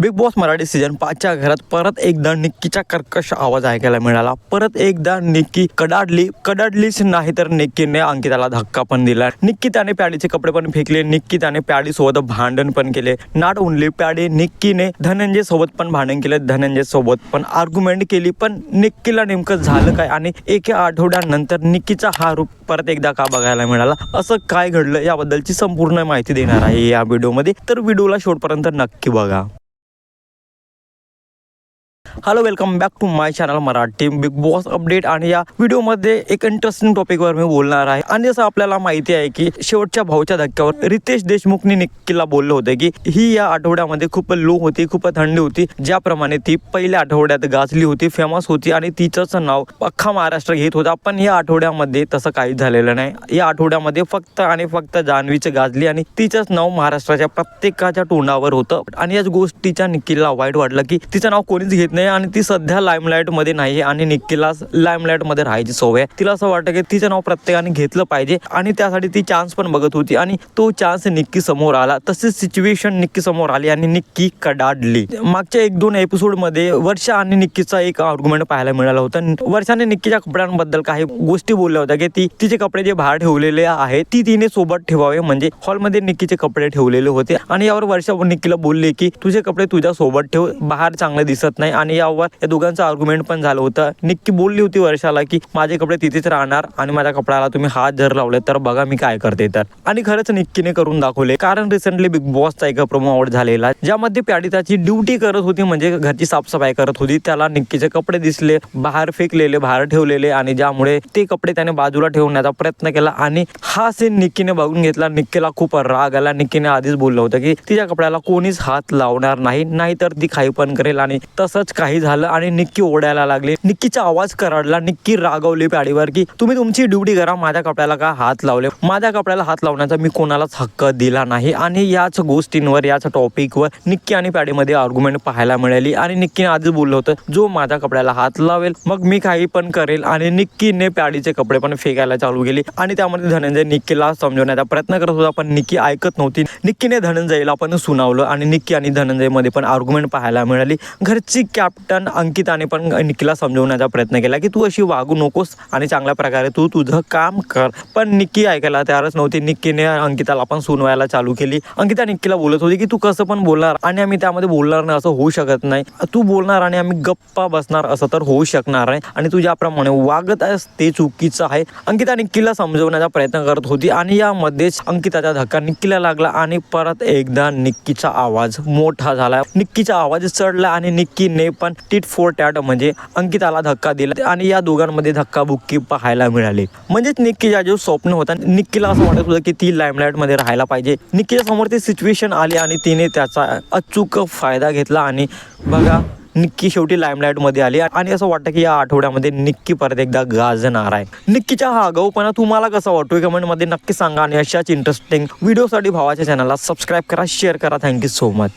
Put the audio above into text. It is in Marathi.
बिग बॉस मराठी सीझन पाचच्या घरात परत एकदा निक्कीचा कर्कश आवाज ऐकायला मिळाला. परत एकदा निक्की कडाडली कडाडलीच नाही तर निक्कीने अंकिताला धक्का पण दिला. निक्की त्याने पॅडीचे कपडे पण फेकले निक्की त्याने पॅडी सोबत भांडण पण केले. नाट उनली पॅडी निक्कीने धनंजय सोबत पण भांडण केले. धनंजय सोबत पण आर्ग्युमेंट केली पण निक्कीला नेमकं झालं काय? आणि एका आठवड्यानंतर निक्कीचा हा रूप परत एकदा का बघायला मिळाला? असं काय घडलं याबद्दलची संपूर्ण माहिती देणार आहे या व्हिडिओमध्ये तर व्हिडिओला शेवटपर्यंत नक्की बघा. Hello welcome back to my channel Marathi Bigg Boss update आणि या व्हिडिओमध्ये एक इंटरेस्टिंग टॉपिकवर मी बोलणार आहे. आणि जसं आपल्याला माहिती आहे की शेवटच्या भाऊच्या धक्क्यावर रितेश देशमुखने निक्कीला बोललं होतं की ही या आठवड्यामध्ये खूप लो होती खूप थंडी होती. ज्याप्रमाणे ती पहिल्या आठवड्यात गाजली होती फेमस होती आणि तिचंच नाव अख्खा महाराष्ट्र घेत होता. पण या आठवड्यामध्ये तसं काहीच झालेलं नाही. या आठवड्यामध्ये फक्त आणि फक्त जान्हवीचं गाजली आणि तिचंच नाव महाराष्ट्राच्या प्रत्येकाच्या तोंडावर होतं. आणि याच गोष्टीच्या निक्कीला वाईट वाटलं की तिचं नाव कोणीच घेत नाही. आणि ती सध्या लाईमलाईटमध्ये नाही आणि निक्कीला लाईमलाईटमध्ये राहायची सवय आहे. तिला असं वाटतं की तिचं नाव प्रत्येकाने घेतलं पाहिजे आणि त्यासाठी ती चान्स पण बघत होती आणि तो चान्स निक्की समोर आला. तसेच सिच्युएशन निक्की समोर आली आणि निक्की कडाडली. मागच्या एक दोन एपिसोडमध्ये वर्षा आणि निक्कीचा एक आर्ग्युमेंट पाहायला मिळाला होता. वर्षाने निक्कीच्या कपड्यांबद्दल काही गोष्टी बोलल्या होत्या की ती तिचे कपडे जे बाहेर ठेवलेले आहे ती तिने सोबत ठेवावे. म्हणजे हॉलमध्ये निक्कीचे कपडे ठेवलेले होते आणि यावर वर्षा निक्कीला बोलले की तुझे कपडे तुझ्या सोबत ठेव. बाहेर चांगले दिसत नाही आणि यावर या दोघांचं आर्ग्युमेंट पण झालं होतं. निक्की बोलली होती वर्षाला की माझे कपडे तिथेच राहणार आणि माझ्या कपड्याला तुम्ही हात जर लावले तर बघा मी काय करते तर. आणि खरंच निक्कीने करून दाखवले. कारण रिसेंटली बिग बॉसचा एक प्रोमो आवड झालेला ज्यामध्ये प्याडिताची ड्युटी करत होती म्हणजे घरची साफसफाई करत होती. त्याला निक्कीचे कपडे दिसले बाहेर फेकलेले बाहेर ठेवलेले आणि ज्यामुळे ते कपडे त्याने बाजूला ठेवण्याचा प्रयत्न केला. आणि हा सीन निक्कीने बघून घेतला. निक्कीला खूप राग आला. निक्कीने आधीच बोललं होतं की तिच्या कपड्याला कोणीच हात लावणार नाही नाहीतर ती खाई पण करेल आणि तसंच काही झालं आणि निक्की ओढायला लागली. निक्कीचा आवाज कराडला निक्की रागवली पॅडीवर की तुम्ही तुमची ड्युटी करा माझ्या कपड्याला का हात लावले? माझ्या कपड्याला हात लावण्याचा मी कोणालाच हक्क दिला नाही. आणि याच गोष्टींवर याच टॉपिकवर निक्की आणि पॅडीमध्ये आर्ग्युमेंट पाहायला मिळाली आणि निक्कीने आधीच बोललं होतं जो माझ्या कपड्याला हात लावेल मग मी काही पण करेल. आणि निक्कीने पॅडीचे कपडे पण फेकायला चालू केली आणि त्यामध्ये धनंजय निक्कीला समजवण्याचा प्रयत्न करत होता पण निक्की ऐकत नव्हती. निक्कीने धनंजयला पण सुनावलं आणि निक्की आणि धनंजयमध्ये पण आर्ग्युमेंट पाहायला मिळाली. घरची कॅप्टन अंकिताने पण निक्कीला समजवण्याचा प्रयत्न केला की तू अशी वागू नकोस आणि चांगल्या प्रकारे तू तुझं काम कर. पण निक्की ऐकायला तयारच नव्हती. निक्कीने अंकिताला पण सुनवायला चालू केली. अंकिता निक्कीला बोलत होती की तू कसं पण बोलणार आणि आम्ही त्यामध्ये बोलणार नाही असं होऊ शकत नाही. तू बोलणार आणि आम्ही गप्पा बसणार असं तर होऊ शकणार नाही. आणि तू ज्याप्रमाणे वागत आहेस ते चुकीचं आहे. अंकिता निक्कीला समजवण्याचा प्रयत्न करत होती आणि यामध्येच अंकिताचा धक्का निक्कीला लागला आणि परत एकदा निक्कीचा आवाज मोठा झाला. निक्कीचा आवाज चढला आणि निक्कीने पण टिट फोर टॅट म्हणजे अंकिताला धक्का दिला आणि या दोघांमध्ये धक्काबुक्की पाहायला मिळाली. म्हणजेच निक्कीचा जो स्वप्न होता निक्कीला असं वाटत होतं की ती लाईमलाईटमध्ये राहायला पाहिजे. निक्कीच्या समोर ती सिच्युएशन आली आणि तिने त्याचा अचूक फायदा घेतला आणि बघा निक्की शेवटी लाईमलाईटमध्ये आली आणि असं वाटतं की या आठवड्यामध्ये निक्की परत एकदा गाजणार आहे. निक्कीच्या हा आगाऊपणा तुम्हाला कसा वाटतोय कमेंटमध्ये नक्की सांगा आणि अशाच इंटरेस्टिंग व्हिडिओसाठी भावाच्या चॅनलला सबस्क्राईब करा शेअर करा. Thank you so much